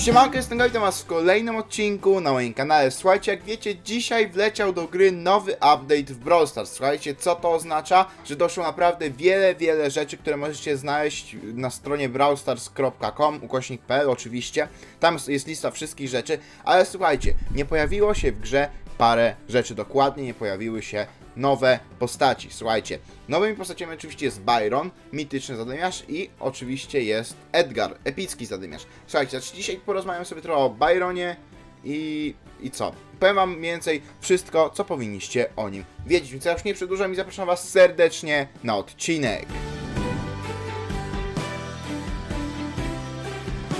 Siemanko, jestem Gabi, witam w kolejnym odcinku na moim kanale. Słuchajcie, jak wiecie, dzisiaj wleciał do gry nowy update w Brawl Stars. Słuchajcie, co to oznacza? Że doszło naprawdę wiele, wiele rzeczy, które możecie znaleźć na stronie brawlstars.com, ukośnik.pl oczywiście. Tam jest lista wszystkich rzeczy, ale słuchajcie, nie pojawiło się w grze parę rzeczy dokładnie, nie pojawiły się nowe postaci. Słuchajcie, nowymi postaciami oczywiście jest Byron, mityczny zadymiarz i oczywiście jest Edgar, epicki zadymiarz. Słuchajcie, znaczy dzisiaj porozmawiam sobie trochę o Byronie i, i co? Powiem wam mniej więcej wszystko, co powinniście o nim wiedzieć, więc ja już nie przedłużam i zapraszam was serdecznie na odcinek.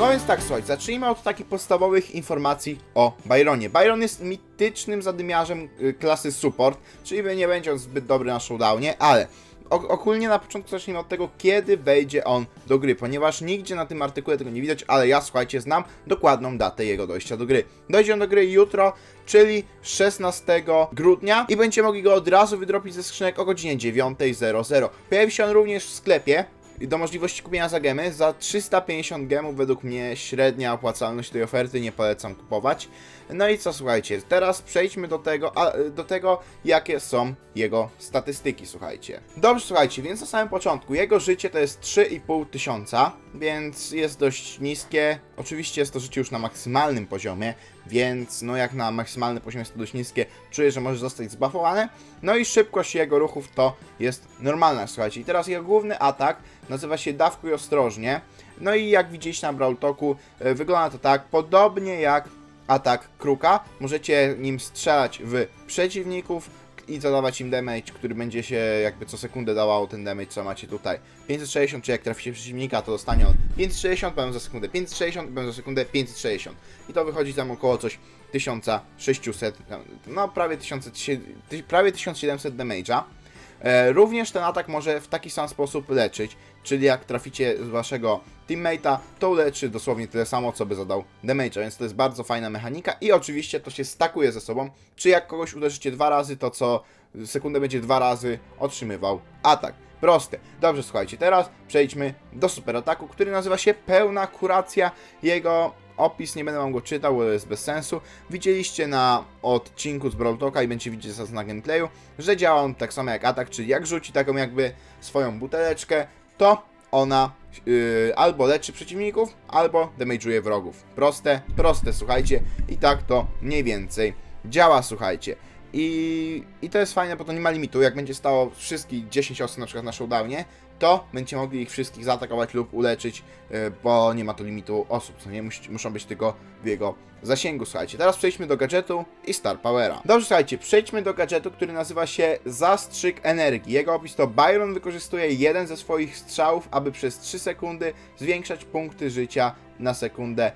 No więc tak, słuchajcie, zacznijmy od takich podstawowych informacji o Byronie. Byron jest mitycznym zadymiarzem y, klasy support, czyli nie będzie on zbyt dobry na showdownie, ale ogólnie na początku zacznijmy od tego, kiedy wejdzie on do gry, ponieważ nigdzie na tym artykule tego nie widać, ale ja, słuchajcie, znam dokładną datę jego dojścia do gry. Dojdzie on do gry jutro, czyli 16 grudnia i będziecie mogli go od razu wydropić ze skrzynek o godzinie 9.00. Pojawi się on również w sklepie, do możliwości kupienia za gemy. Za 350 gemów według mnie średnia opłacalność tej oferty, nie polecam kupować. No i co słuchajcie, teraz przejdźmy do tego, a, do tego jakie są jego statystyki, słuchajcie. Dobrze, słuchajcie, więc na samym początku, jego życie to jest 3,5 tysiąca, więc jest dość niskie. Oczywiście jest to życie już na maksymalnym poziomie, więc no jak na maksymalny poziom jest to dość niskie, czuję, że może zostać zbuffowane. No i szybkość jego ruchów to jest normalna, słuchajcie. I teraz jego główny atak nazywa się Dawkuj Ostrożnie. No i jak widzieliście na Brawl Talku, e, wygląda to tak, podobnie jak atak Kruka. Możecie nim strzelać w przeciwników i zadawać im damage, który będzie się jakby co sekundę dawał ten damage, co macie tutaj. 560, czy jak traficie przeciwnika, to dostanie on 560, powiem za sekundę 560, powiem za sekundę 560. I to wychodzi tam około coś 1600, no prawie 1000, prawie 1700 damage'a. E, Również ten atak może w taki sam sposób leczyć, czyli jak traficie z waszego teammate'a, to uleczy dosłownie tyle samo, co by zadał damage'a, więc to jest bardzo fajna mechanika i oczywiście to się stakuje ze sobą, czy jak kogoś uderzycie dwa razy, to co sekundę będzie dwa razy otrzymywał atak. Proste. Dobrze, słuchajcie, teraz przejdźmy do super ataku, który nazywa się Pełna Kuracja. Jego opis, nie będę wam go czytał, bo to jest bez sensu. Widzieliście na odcinku z Brawl Talka i będziecie widzieć zaraz na gameplayu, że działa on tak samo jak atak, czyli jak rzuci taką jakby swoją buteleczkę, to ona yy, albo leczy przeciwników, albo damage'uje wrogów. Proste, proste, słuchajcie. I tak to mniej więcej działa, słuchajcie. I, I to jest fajne, bo to nie ma limitu. Jak będzie stało wszystkich 10 osób na przykład na showdownie, to będziecie mogli ich wszystkich zaatakować lub uleczyć, yy, bo nie ma tu limitu osób, co nie Mus muszą być tylko w jego zasięgu. Słuchajcie, teraz przejdźmy do gadżetu i Star Powera. Dobrze, słuchajcie, przejdźmy do gadżetu, który nazywa się Zastrzyk Energii. Jego opis to Byron wykorzystuje jeden ze swoich strzałów, aby przez 3 sekundy zwiększać punkty życia na sekundę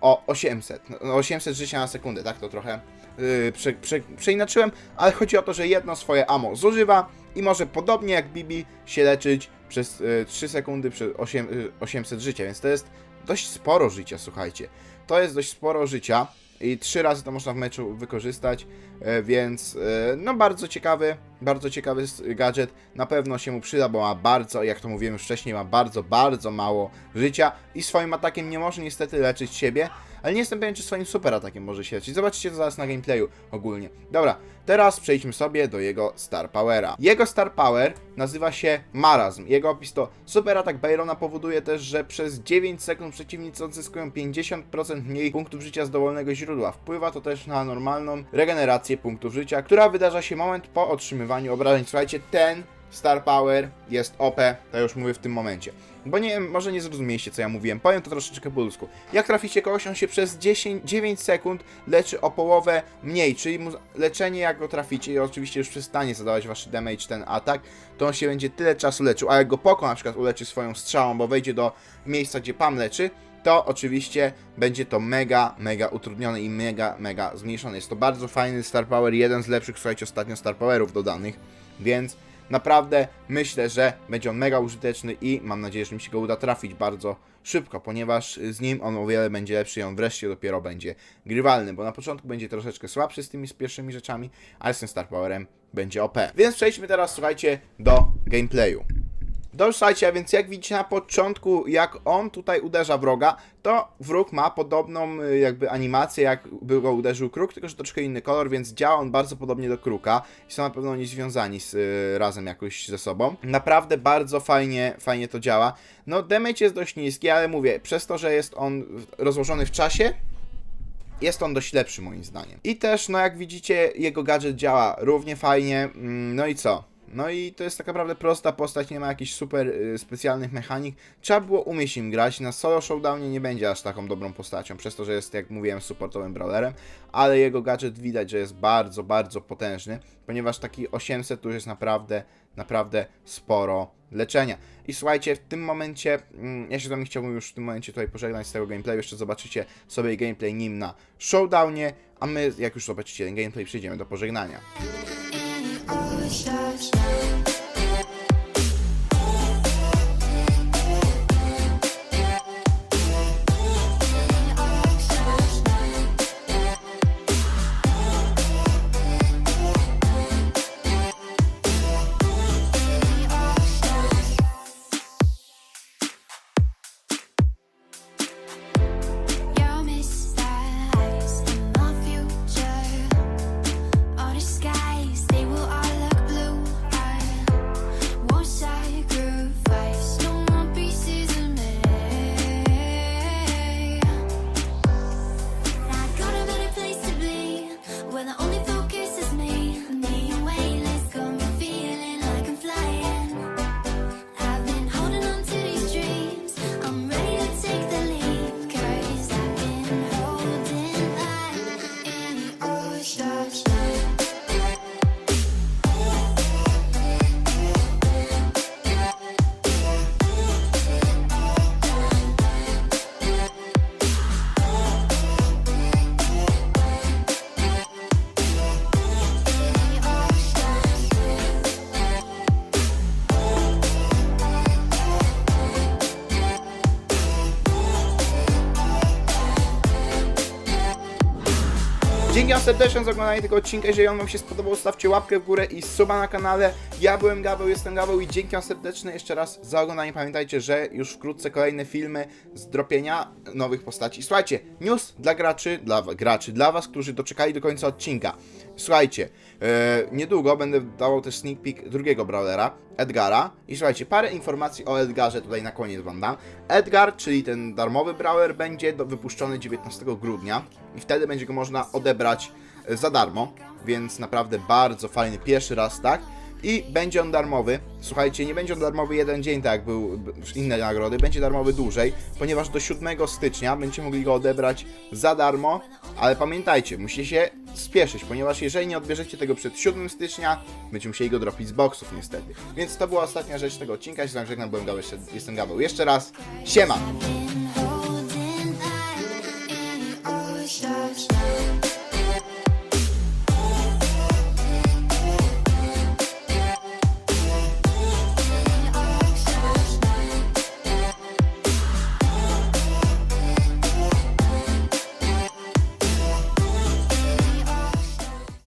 o 800. No, 800 życia na sekundę, tak to trochę yy, prze, prze, przeinaczyłem, ale chodzi o to, że jedno swoje ammo zużywa i może podobnie jak Bibi się leczyć przez yy, 3 sekundy przez 8, yy, 800 życia, więc to jest dość sporo życia, słuchajcie. To jest dość sporo życia i trzy razy to można w meczu wykorzystać, e, więc e, no bardzo ciekawy, bardzo ciekawy gadżet, na pewno się mu przyda, bo ma bardzo, jak to mówiłem wcześniej, ma bardzo, bardzo mało życia i swoim atakiem nie może niestety leczyć siebie, ale nie jestem pewien, czy swoim super atakiem może się leczyć. Zobaczycie to zaraz na gameplayu ogólnie. Dobra, teraz przejdźmy sobie do jego Star Powera. Jego Star Power nazywa się Marazm. Jego opis to super atak Byrona powoduje też, że przez 9 sekund przeciwnicy odzyskują 50% mniej punktów życia z dowolnego źródła. Wpływa to też na normalną regenerację punktów życia, która wydarza się moment po otrzymywaniu obrażeń. Słuchajcie, ten Star Power jest OP, to już mówię w tym momencie. Bo nie może nie zrozumieliście co ja mówiłem, powiem to troszeczkę po ludzku. Jak traficie kogoś, on się przez 10, 9 sekund leczy o połowę mniej, czyli leczenie jak go traficie i oczywiście już przestanie zadawać wasz damage ten atak, to on się będzie tyle czasu leczył, a jak go Poko na przykład uleczy swoją strzałą, bo wejdzie do miejsca, gdzie Pam leczy, to oczywiście będzie to mega, mega utrudnione i mega, mega zmniejszone. Jest to bardzo fajny Star Power, jeden z lepszych, słuchajcie, ostatnio Star Powerów dodanych, więc naprawdę myślę, że będzie on mega użyteczny i mam nadzieję, że mi się go uda trafić bardzo szybko, ponieważ z nim on o wiele będzie lepszy i on wreszcie dopiero będzie grywalny, bo na początku będzie troszeczkę słabszy z tymi z pierwszymi rzeczami, ale z tym Star Powerem będzie OP. Więc przejdźmy teraz, słuchajcie, do gameplayu. A więc jak widzicie na początku, jak on tutaj uderza wroga, to wróg ma podobną y, jakby animację, jak by go uderzył kruk, tylko że troszkę inny kolor, więc działa on bardzo podobnie do kruka i są na pewno oni związani z, y, razem jakoś ze sobą. Naprawdę bardzo fajnie, fajnie to działa. No, damage jest dość niski, ale mówię, przez to, że jest on rozłożony w czasie, jest on dość lepszy moim zdaniem. I też, no jak widzicie, jego gadżet działa równie fajnie. Mm, No i co? No i to jest tak naprawdę prosta postać, nie ma jakichś super y, specjalnych mechanik. Trzeba było umieć im grać. Na solo showdownie nie będzie aż taką dobrą postacią, przez to, że jest, jak mówiłem, supportowym brawlerem, ale jego gadżet widać, że jest bardzo, bardzo potężny, ponieważ taki 800 to już jest naprawdę, naprawdę sporo leczenia. I słuchajcie, w tym momencie, mm, ja się z wami chciałbym już w tym momencie tutaj pożegnać z tego gameplayu, jeszcze zobaczycie sobie gameplay nim na showdownie, a my, jak już zobaczycie ten gameplay, przejdziemy do pożegnania. stars. Dzięki wam serdecznie za oglądanie tego odcinka. Jeżeli on wam się spodobał, stawcie łapkę w górę i suba na kanale. Ja byłem Gaweł, jestem Gaweł i dzięki wam serdecznie jeszcze raz za oglądanie. Pamiętajcie, że już wkrótce kolejne filmy z dropienia nowych postaci. Słuchajcie, news dla graczy, dla graczy, dla was, którzy doczekali do końca odcinka. Słuchajcie, e, niedługo będę dawał też sneak peek drugiego brawlera, Edgara. I słuchajcie, parę informacji o Edgarze tutaj na koniec wam dam. Edgar, czyli ten darmowy brawler, będzie do, wypuszczony 19 grudnia i wtedy będzie go można odebrać e, za darmo, więc naprawdę bardzo fajny pierwszy raz, tak? I będzie on darmowy. Słuchajcie, nie będzie on darmowy jeden dzień, tak jak był inne nagrody, będzie darmowy dłużej, ponieważ do 7 stycznia będziecie mogli go odebrać za darmo, ale pamiętajcie, musicie się spieszyć, ponieważ jeżeli nie odbierzecie tego przed 7 stycznia, będziecie musieli go dropić z boxów niestety. Więc to była ostatnia rzecz tego odcinka, się z wami żegnam, byłem Gaweł, jestem Gaweł. Jeszcze raz, siema!